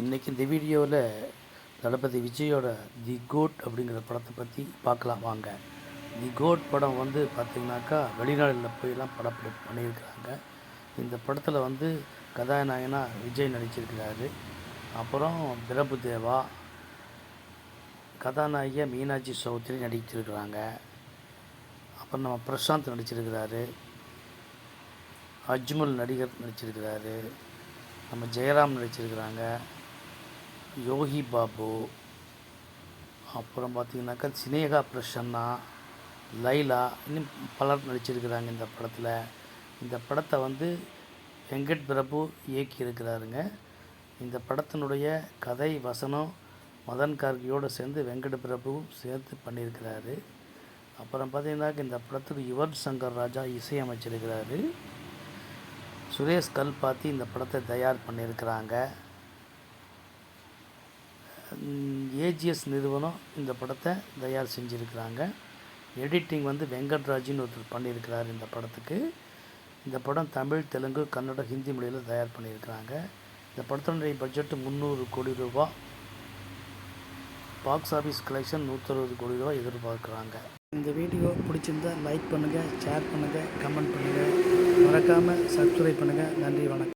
இன்றைக்கி இந்த வீடியோவில் தளபதி விஜயோட தி கோட் அப்படிங்கிற படத்தை பற்றி பார்க்கலாம் வாங்க. தி கோட் படம் வந்து பார்த்திங்கனாக்கா வெளிநாடுகளில் போயெல்லாம் படப்பிடிப்பு பண்ணியிருக்கிறாங்க. இந்த படத்தில் வந்து கதாநாயகனா விஜய் நடிச்சிருக்கிறாரு. அப்புறம் பிரபு தேவா கதாநாயகியா மீனாட்சி சௌத்ரி நடிச்சிருக்கிறாங்க. அப்புறம் நம்ம பிரசாந்த் நடிச்சிருக்கிறாரு. அஜ்மல் நடிகர் நடிச்சிருக்கிறாரு. நம்ம ஜெயராம் நடிச்சிருக்கிறாங்க. யோகி பாபு அப்புறம் பார்த்திங்கனாக்கா சினேகா பிரசன்னா லைலா இன்னும் பலர் நடிச்சிருக்கிறாங்க இந்த படத்தில். இந்த படத்தை வந்து வெங்கட் பிரபு இயக்கியிருக்கிறாருங்க. இந்த படத்தினுடைய கதை வசனம் மதன் கார்கியோடு சேர்ந்து வெங்கட் பிரபுவும் சேர்த்து பண்ணியிருக்கிறாரு. அப்புறம் பார்த்தீங்கன்னாக்க இந்த படத்துக்கு யுவன் சங்கர் ராஜா இசையமைச்சிருக்கிறாரு. சுரேஷ் கல்பாத்தி இந்த படத்தை தயார் பண்ணியிருக்கிறாங்க. ஏஜிஎஸ் நிறுவனம் இந்த படத்தை தயார் செஞ்சுருக்கிறாங்க. எடிட்டிங் வந்து வெங்கட்ராஜின்னு ஒருத்தர் பண்ணியிருக்கிறார் இந்த படத்துக்கு. இந்த படம் தமிழ் தெலுங்கு கன்னடம் ஹிந்தி மொழியில் தயார் பண்ணியிருக்கிறாங்க இந்த படத்தினுடைய பட்ஜெட்டு முந்நூறு கோடி ரூபா. பாக்ஸ் ஆஃபீஸ் கலெக்ஷன் நூற்றறுபது கோடி ரூபா எதிர்பார்க்குறாங்க. இந்த வீடியோ பிடிச்சிருந்தா லைக் பண்ணுங்கள் ஷேர் பண்ணுங்கள் கமெண்ட் பண்ணுங்கள் மறக்காமல் சப்ஸ்கிரைப் பண்ணுங்கள் நன்றி வணக்கம்.